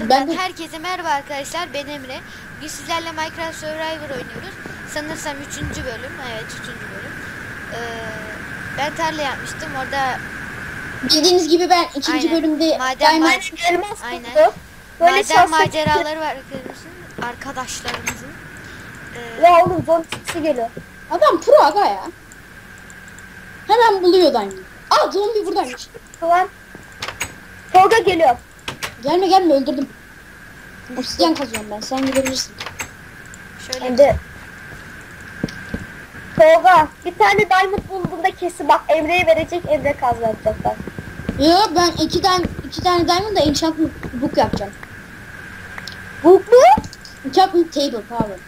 kanallarından Ben de- herkese merhaba arkadaşlar. Ben Emre. Bugün sizlerle Minecraft Survivor oynuyoruz. Sanırsam 3. bölüm. Evet 3. bölüm. Ee, ben tarla yapmıştım. Orada Bildiğiniz gibi ben ikinci Aynen. bölümde Maden Elmas Aynen. buldu. Böyle maden maceraları var arkadaşımızın. Arkadaşlarımızın. Ee, Ya oğlum zombi sesi geliyor. adam pro aga ya. Hemen buluyor Diamond. Aa zombi buradaymış. Ulan. Tolga geliyor. Gelme gelme öldürdüm. Obsidyen kazıyorum ben sen gidebilirsin. şöyle Hem de Tolga bir tane diamond bulduğunda kesin bak Emre'ye verecek Emre kazanacaklar. Yo ben iki tane iki tane Diamond da enchantment book yapacağım. Bu mu? Enchantment table pardon.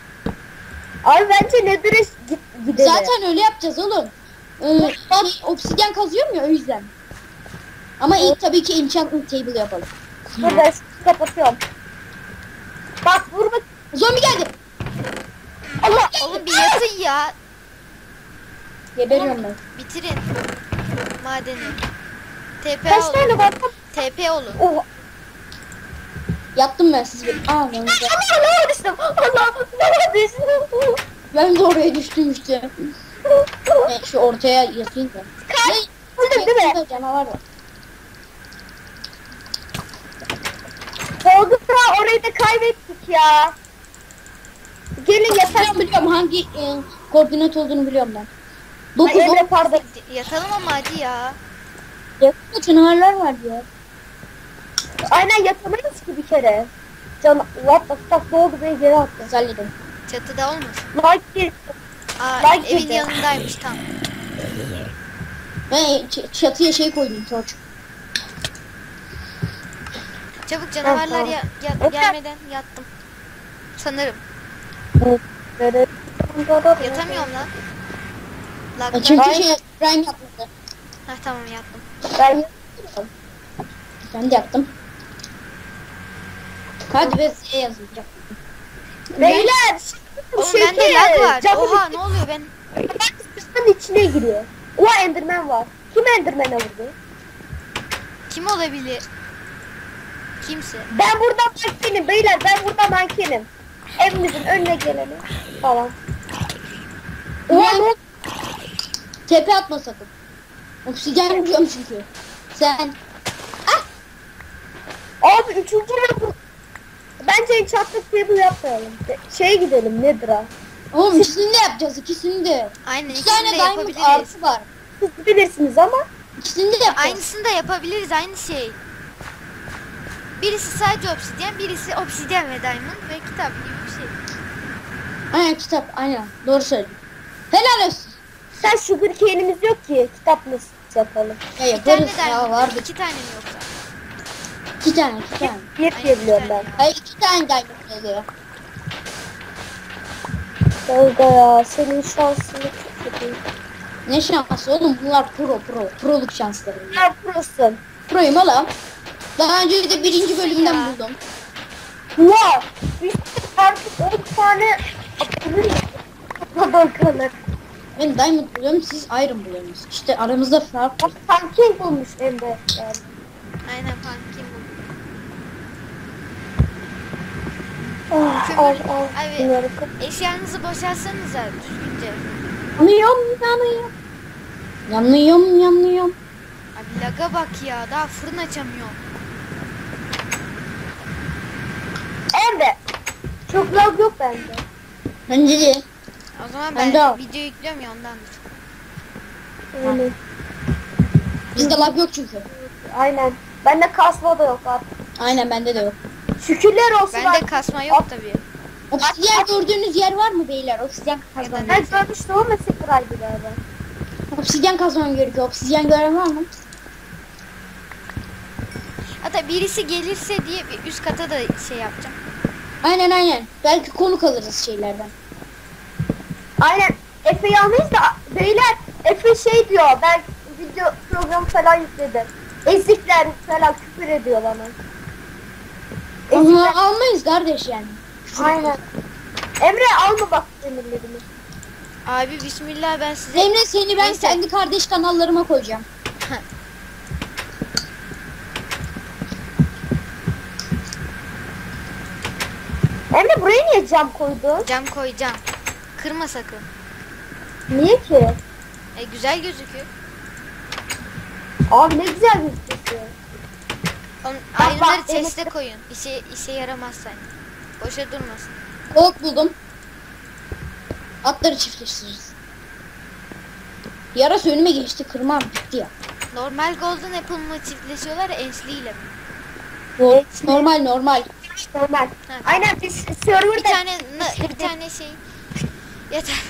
Abi bence Nether'e git gidelim. Zaten öyle yapacağız oğlum. Ee, şey, obsidyen kazıyorum ya o yüzden. Ama ilk tabii ki enchantment table yapalım. Ben şunu kapatıyorum. Bak vurma. Zombi geldi. Allah. Oğlum bir yatın ya. Geberiyorum ben. Bitirin. Madeni. TP Kaç olun. tane var? TP olun. Oh. Yattım ben siz bir. Aa ben de. Allah Allah düştüm. Allah Allah düştüm. Ben de oraya düştüm işte. Şu ortaya yatayım da. Kaç. Ne? Buldun değil mi? Canavar var. Tolga orayı da kaybettik ya. Gelin yatak. Biliyorum biliyorum hangi e, koordinat olduğunu biliyorum ben. Ay, 9 Emre pardon. Yatalım ama hadi ya. Yakında canavarlar var ya. Aynen yatamayız ki bir kere. Can what the fuck ne oldu beni geri attı. Güzelledim. Çatıda olmasın. Like bir. Aa, Bak evin girdi. yanındaymış tam. Ben çatıya şey koydum torç. Çabuk canavarlar ya, ya- gelmeden yattım. Sanırım. Yatamıyorum lan. Lagdan. çünkü şey Prime yapmadı. Heh, tamam yattım. Ben Ben de yaptım. Hadi be size yazacağım. Beyler. Oğlum bende lag var. camın Oha ne oluyor ben? camın içine giriyor. Oha Enderman var. Kim Enderman'e vurdu? Kim olabilir? Kimse. Ben burada mankenim beyler ben burada mankenim. Evimizin önüne geleni falan. Oha ne? Tepe atma sakın. Obsidyen biliyorum çünkü. Sen Abi üçüncü yapı. Bence enchantment table yapmayalım. Şeye gidelim Nether'a. Oğlum ikisini de yapacağız ikisini de. Aynen İki ikisini tane de diamond yapabiliriz. artı var. Siz bilirsiniz ama. İkisini de yapacağız. Aynısını da yapabiliriz aynı şey. Birisi sadece obsidyen, birisi obsidyen ve diamond ve kitap gibi bir şey. Aynen kitap aynen. Doğru söyledin. Helal olsun. Sen sugar cane'imiz yok ki. Kitap nasıl yapalım? Ya Bir tane yaparız ya diamond, vardı. iki tane mi yoksa? İki tane iki tane. Bir Aynen, diye bir biliyorum ben. Hayır iki tane diamond oluyor. Tolga ya senin şansını çok kötü. Ne şansı oğlum bunlar pro pro. Proluk şansları. Ne yapıyorsun? Proyum oğlum. Daha önce de birinci bölümden Ya. buldum. Wow! Biz artık 10 tane bakalım. Ben diamond buluyorum siz iron buluyorsunuz. İşte aramızda fark var. Pumpkin bulmuş Emre. Yani. Aynen pumpkin bu. Ah, Kömür. al al. Abi. Bunları Eşyanızı boşaltsanıza düzgünce. Yanıyorum yanıyorum. Yanıyorum yanıyorum. Abi laga bak ya daha fırın açamıyorum. Emre. Çok lag yok bende. Bence de. O zaman Ben ben, de al. video yüklüyorum ya ondandır. Yani, Bizde lag yok çünkü. aynen. Bende kasma da yok artık. Aynen bende de yok. Şükürler olsun. Bende artık. kasma yok tabii. Obsidyen gördüğünüz yer var mı beyler? Obsidyen kazmam. Da Ben görmüştüm ama tekrar bir galiba. Obsidyen kazmam gerekiyor. Obsidyen gören var mı? Hatta birisi gelirse diye bir üst kata da şey yapacağım. Aynen aynen. Belki konuk alırız şeylerden. Aynen. Efe'yi almayız da beyler Efe şey diyor ben video program falan yükledim. Ezikler falan küfür ediyor bana. Onu Ezikler. almayız kardeş yani. Aynen. Emre alma bak demirlerimi. Abi bismillah ben size Emre seni ben Neyse. kendi kardeş kanallarıma koyacağım. Buraya niye cam koydun? Cam koyacağım. Kırma sakın. Niye ki? E, güzel gözüküyor. Abi ne güzel gözüküyor. On, bak, ayrıları chest'e koyun. İşe, işe yaramaz sen. Boşa durmasın. Ok buldum. Atları çiftleştiririz. Yarası önüme geçti kırmam bitti ya. Normal Golden Apple mı çiftleşiyorlar Ensley mi? Bu normal normal. Normal. Ha. Aynen biz Bir serverda tane na- bir tane şey yeter.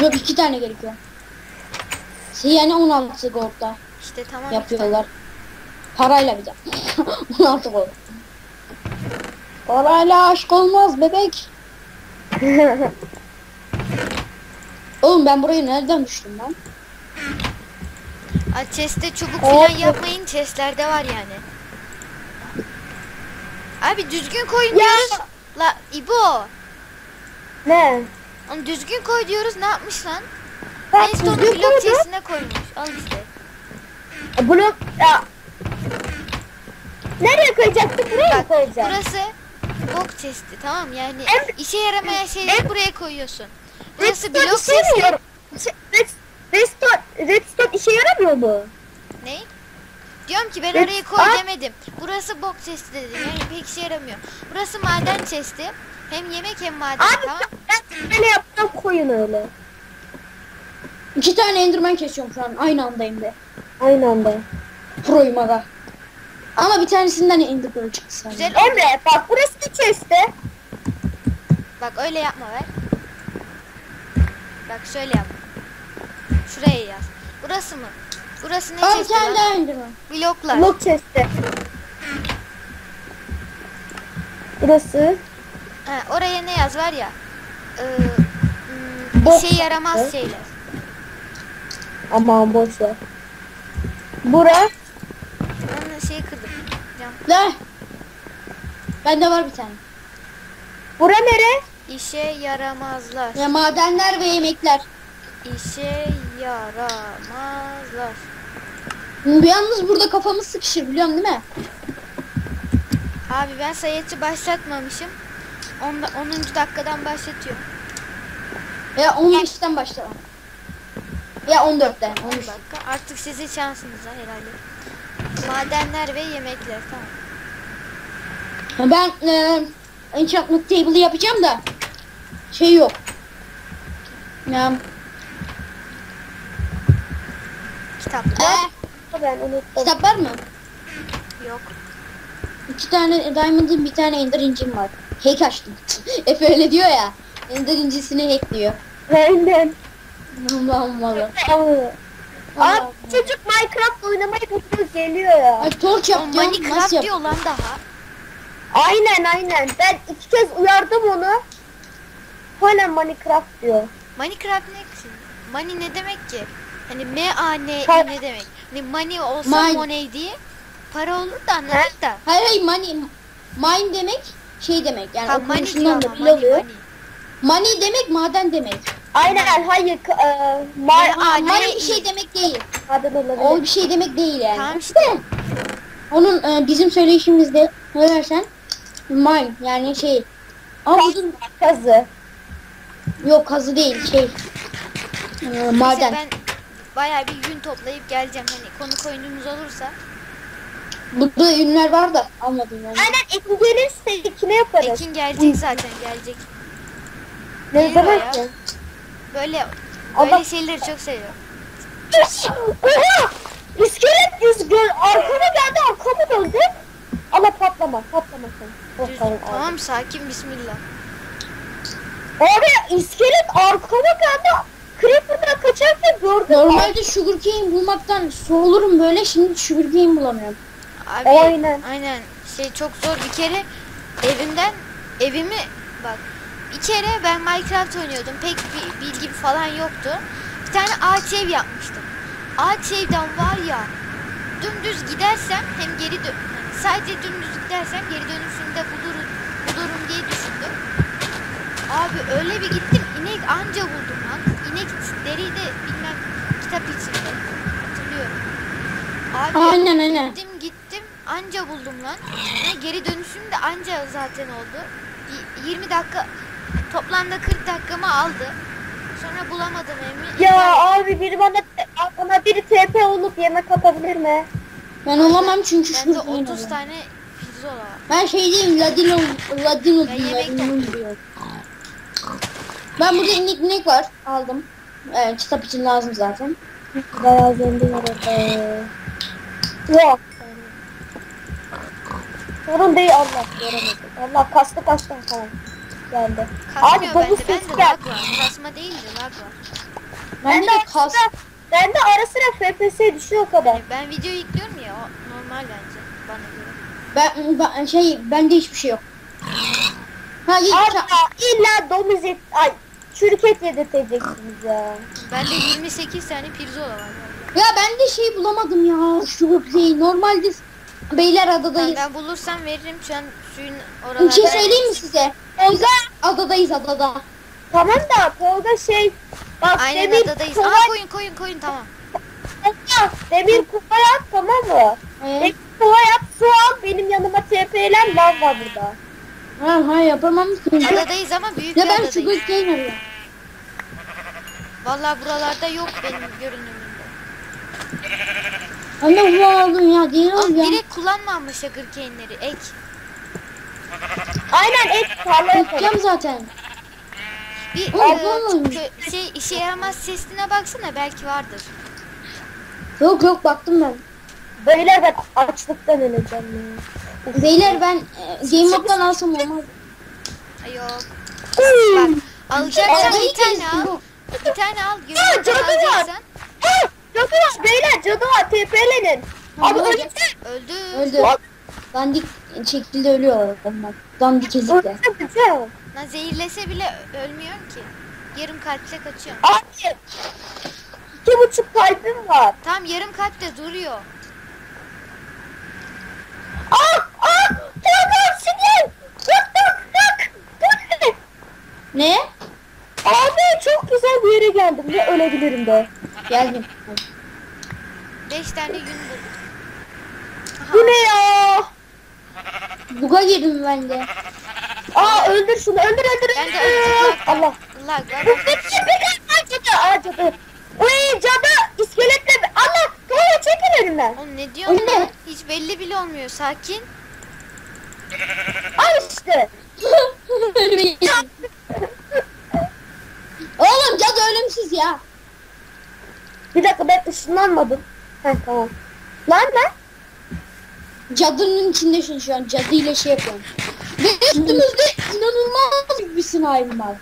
Yok iki tane gerekiyor. Şey yani 16 gold'da İşte tamam. yapıyorlar. Parayla bir de. 16 gold. Parayla aşk olmaz bebek. Oğlum ben buraya nereden düştüm lan? Chest'te çubuk Oh. falan yapmayın. Chest'lerde var yani. Abi düzgün koyun diyoruz. La İbo. ne? Onu düzgün koy diyoruz. Ne yapmış lan? Ben onu düzgün blok koydum. chest'ine koymuş. Al işte. Blok ya. Nereye koyacaktım? Buraya mı Bak koyacağım? burası bok chest'i tamam mı? yani Em- işe yaramayan şeyleri em- buraya koyuyorsun. Burası blok chest'i. Şey, Red, redstone, redstone işe yaramıyor mu? Ne? Diyorum ki ben oraya koy demedim. Burası bok chest'i dedim. Yani pek işe yaramıyor. Burası maden chest'i. Hem yemek hem maden Abi tamam. ben böyle yapsam koyun öyle. İki tane enderman kesiyorum şu an aynı anda hem de. Aynı anda. Pro'yum aga. Ama bir tanesinden ender pearl çıktı sadece. Güzel oldu. Emre bak burası bir chest'te. Bak öyle yapma ver. Bak şöyle yap. Şuraya yaz. Burası mı? Burası ne chest'i lan? daha enderman. Bloklar. Blok chest'te. Burası. Ha, oraya ne yaz var ya? Ee, hmm, Bok. işe yaramaz şeyler. Aman boş ver. Bura. Ben şeyi kırdım. Cam. Ne? Bende var bir tane. Bura nere? İşe yaramazlar. Ya madenler ve yemekler. İşe yaramazlar. Yalnız burada kafamız sıkışır biliyorsun değil mi? Abi ben sayıcı başlatmamışım. 10. 10. dakikadan başlatıyorum. Ya 15'ten başlayalım. Ya 14'ten. 10 13. dakika. Artık sizin şansınıza herhalde. Madenler ve yemekler tamam. Ben e, enchantment table'ı yapacağım da şey yok. Ya, Kitap e, Ben unuttum. kitap var mı? yok. İki tane diamond'ın bir tane ender incim var. Hack açtım. Efe öyle diyor ya. Ender incisini hackliyor. Aynen. Allah'ım valla. Abi çocuk Minecraft oynamayı buluyor geliyor ya. Ay torch O yap diyorum. Minecraft yap? diyor lan daha. Aynen aynen. Ben iki kez uyardım onu. Hala Minecraft diyor. Minecraft ne ki? Money ne demek ki? Hani M A N ne demek? Money olsa Mine. money diye para olur da anladık da. Hayır hayır money. Mine demek şey demek. Yani Ha money okunuşundan da money belli oluyor. money. Money demek maden demek. Aynen hayır. E, Ya, ma Aa, money ne bir şey demek değil. Olabilir. O bir şey demek değil yani. Tamam işte. Onun e, bizim söyleyişimizde ne dersen mine yani şey. Ama bu Kazı. yok kazı değil şey. E, Neyse maden. ben bayağı bir gün toplayıp geleceğim. Hani konuk oyunumuz olursa. Burada ürünler var da almadım yani. Aynen Ekin gelirse ikine yaparız. Ekin gelecek zaten gelecek. Ne geliyor zaman ya. ki? Böyle böyle şeyleri çok seviyorum. Oha! İskelet yüz gör. Arkama geldi arkama döndü. Ama patlama patlama sen. Düz- Oh, tamam, tamam sakin bismillah. Abi iskelet arkama geldi. Creeper'dan kaçarken gördüm. Normalde sugarcane bulmaktan soğulurum böyle şimdi sugarcane bulamıyorum. Abi Aynen. aynen şey çok zor bir kere evimden evimi bak bir kere ben Minecraft oynuyordum pek bir bilgim falan yoktu. Bir tane ağaç ev yapmıştım. Ağaç evden var ya dümdüz gidersem hem geri dön sadece dümdüz gidersem geri dönüşünde bulurum, bulurum diye düşündüm. Abi öyle bir gittim inek anca buldum lan. İnek deriydi bilmem kitap içinde hatırlıyorum. Abi Aynen aynen. Gittim gittim anca buldum lan. Ve geri dönüşüm de anca zaten oldu. y- 20 dakika toplamda 40 dakikamı aldı. Sonra bulamadım evimi. Ya abi biri bana bana biri TP olup yemek atabilir mi? Ben olamam çünkü şu 30 tane pirzola var. Ben şey diyeyim Ladino Ladino Ben Ladino diyor. Ben burada inek inek var aldım. Evet, kitap için lazım zaten. Bayağı zengin orada. Yok. Sorun değil Allah göremedim. Allah kastı kaçtan falan geldi. Kasmıyor Abi, bende. dokuz Bende ses lag gel. var. Kasma değil de lag var. De ara kas. ben de ara sıra FPS düşüyor o kadar. Ben video yüklüyorum ya o normal bence bana göre. Ben, ben şey bende hiçbir şey yok. Ha iyi. Ya, illa domuz et, ay çürük et yedirteceksiniz ya. Bende 28 tane pirzola var. Ya ben de şey bulamadım ya. Şu şey normalde Beyler adadayız. ben bulursam veririm şu an suyun Bir oralarda. şey söyleyeyim mi size? Biz adadayız adada. Tamam da Tolga şey bak Aynen demir adadayız. kova, Aa koyun koyun koyun tamam. Tolga, demir kova yap tamam mı? Ee, Demir kova yap su al benim yanıma TP'len var burada. Ha, ha yapamam ki. Adadayız ama büyük Ya bir ben adadayız. sugar cane arıyorum. Vallahi buralarda yok benim görünümümde. Anne bu aldım ya değil mi ya? direkt kullanmamış sugar cane'leri. Ek. Aynen et tarla yaparım. Yapacağım zaten. Bir Aa, e, kö- şey işe yaramaz sesine baksana belki vardır. Yok yok baktım ben. Beyler ben açlıktan öleceğim ya. Beyler ben e, Game Mode'dan alsam olmaz. Yok. Bak alacaksan Adayı bir tane al. Bir tane al. Aa, cadı var. Ah, cadı var beyler cadı var TP'lenin. Abi öldü. Öldü. Öldü. Dandik şekilde ölüyorlar onlar. Dandik ezikle. Lan zehirlese bile ölmüyorum ki. Yarım kalple kaçıyorum. Abi. İki buçuk kalbim var. Tam yarım kalple duruyor. Ah ah. Tolga sinir. Bak bak bak. Bu ne? Ne? Abi çok güzel bir yere geldim ve ölebilirim de. Geldim. Beş tane yün buldum. Bu ne ya? Buga girdim ben de. Aa öldür şunu öldür öldür Ben de öldür. öldüm. Allah. Lag var. Bir bir bir cadı. Aa cadı. Uy cadı iskeletle Allah Tolga çekil önümden. Oğlum ne diyorsun O ne? lan? Hiç belli bile olmuyor. Sakin. Al işte. Oğlum cadı ölümsüz ya. Bir dakika ben ışınlanmadım. Heh tamam. Lan lan. Cadının içinde şu, şu an cadıyla şey yapıyorum. Ve üstümüzde inanılmaz büyük bir sniper var.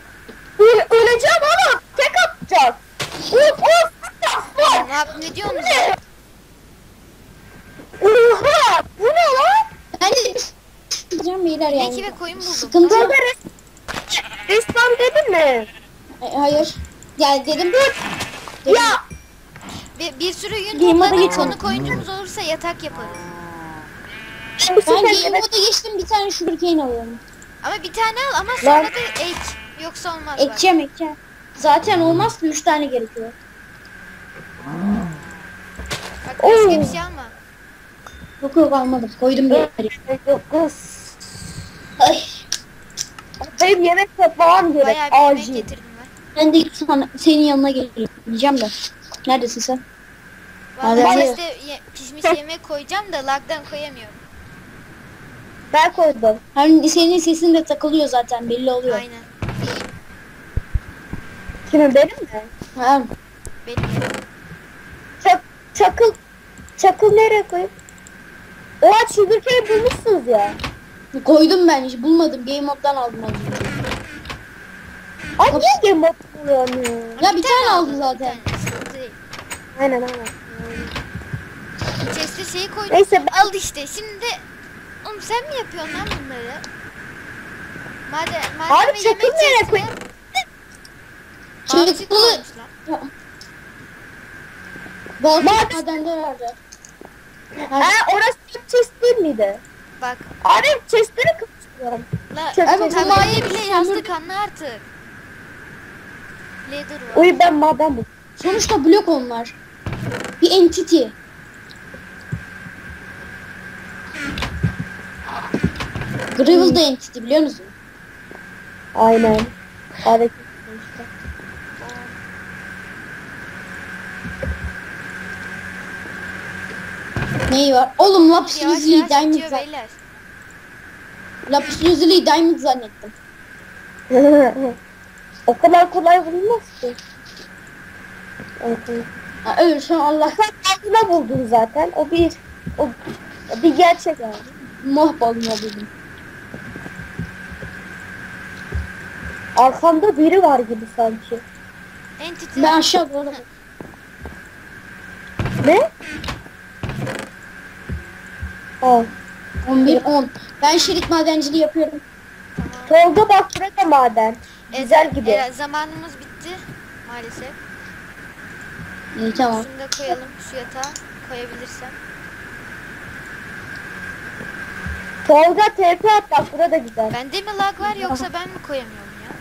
Öle, öleceğim ama tek atacak. Of of. Ne, yap- ne diyorsunuz? ya? Oha. Bu ne lan? Ben de diyeceğim beyler yani. Peki ve koyun buldum. Sıkıntı yok. res resmen dedin mi? E, hayır. Gel dedim. Ya. Ve bir sürü yün topladık. Konu koyuncumuz olursa yatak yaparız. Bu Ben sefer game moda geçtim bir tane sugar cane alıyorum. Ama bir tane al ama sonra da ek. Yoksa olmaz bak. Ekeceğim ekeceğim. Zaten olmaz ki 3 tane gerekiyor. Bak başka bir şey alma. Yok yok almadım. Koydum bir yere. Dokuz. Ay. Benim yemek yapmam gerek. Bayağı bir yemek Acil. getirdim ben. Ben de sana, senin yanına geleyim. Diyeceğim de. Neredesin sen? Vallahi Hadi. işte ye- pişmiş yemek koyacağım da lagdan koyamıyorum. Ben koydum. Hani senin sesin de takılıyor zaten belli oluyor. Aynen. Kimin benim mi? Ha, Benim. Çak, çakıl. Çakıl nereye koyayım? Oha sugarcane bulmuşsunuz ya. Koydum ben hiç bulmadım. Game mode'dan aldım az önce. Ay niye game buluyorum ya? Ya bir tane aldı aldım, zaten. Sıkıntı değil. Aynen aynen. Chest'e şeyi koydum. Neyse ben Al işte. Şimdi Oğlum sen mi yapıyorsun lan bunları? Madem, madem Abi çakıl nereye chest'e koyayım? balçık Çakılı- koymuşlar. Baltık Maden- madende nerede? Ha orası chest değil miydi? Bak. Abi chestleri kırmıştım. La, güzel. Tavaya bile yazdık anla artık. Leather var. Uy ben maden bu. Sonuçta blok onlar. Bir entity. Gravel da entity biliyor musun? Aynen. Hareket Neyi var? Oğlum lapis Yavaş yavaş diamond bitiyor zan- beyler. lapis lazuli diamond zannettim. o kadar kolay bulunmaz ki. Evet. Ha, öyle şu an Allah Sen aklına buldun zaten. O bir o, o bir gerçek yani. mahvolma dedim. Arkamda biri var gibi sanki. Entity. Ben aşağı doğru Ne? Aa. 11 10. Ben şerit madenciliği yapıyorum. Tolga bak burada maden. Güzel Evet, gibi. e, zamanımız bitti maalesef. İyi tamam. Şunu da koyalım şu yatağa koyabilirsem. Tolga TP at bak burada güzel. Bende mi lag var yoksa ben mi koyamıyorum ya?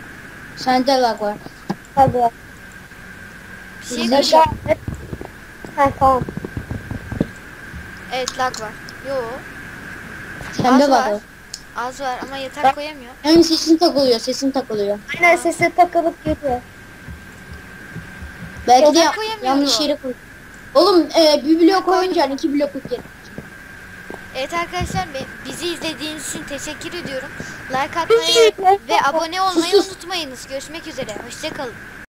Sende lag var. Hadi. Bir şey Güzel. Ha tamam. Evet lag var. Yo Sende Az var. var. az var ama yatak koyamıyor. Yani sesin takılıyor, sesin takılıyor. Aynen sesi takılıp geliyor. Belki de ya- koyamıyorum. yanlış yere koy. Oğlum e, bir blok koyunca hani iki blok geri. Evet arkadaşlar be- bizi izlediğiniz için teşekkür ediyorum. Like atmayı ve abone olmayı Sus, sus. unutmayınız. Görüşmek üzere. Hoşçakalın.